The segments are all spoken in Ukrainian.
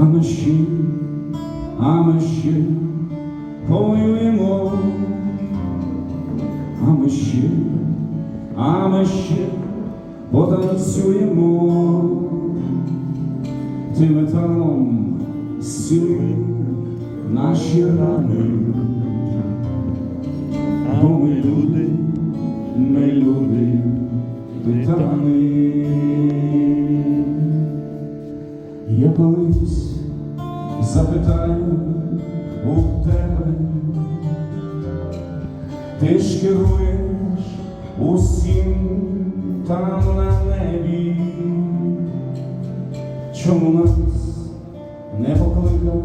а ми ще, а ми ще воюємо, а ми ще, а ми ще потанцюємо. Тим металом сили наші рани, бо ми люди, ми люди, титани. Я палюсь запитаю у тебе, ти ж керуєш усім там на небі, чому нас не покликав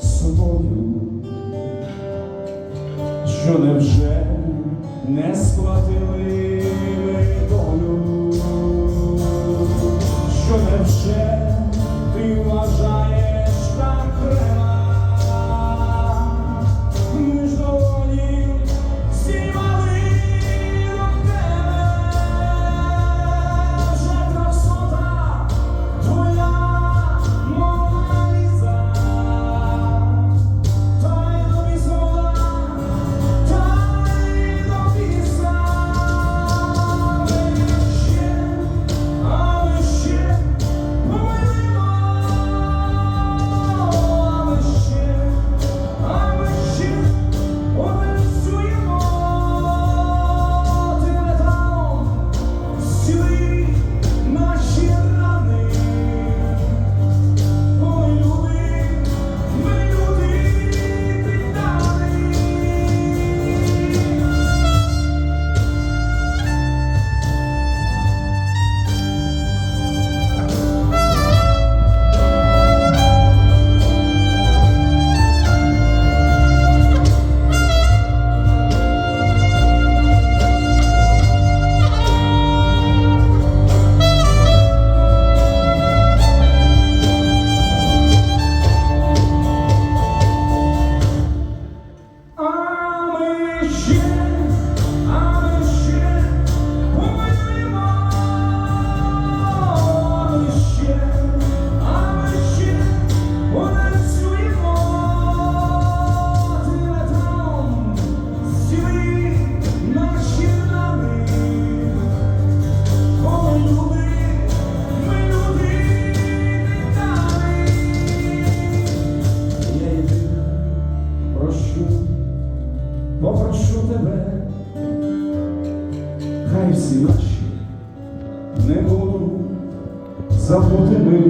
собою, що невже не сплатили ми долю, хай всі наші не будуть забутими,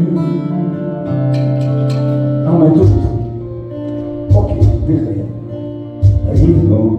а ми тут поки дихаємо рівно.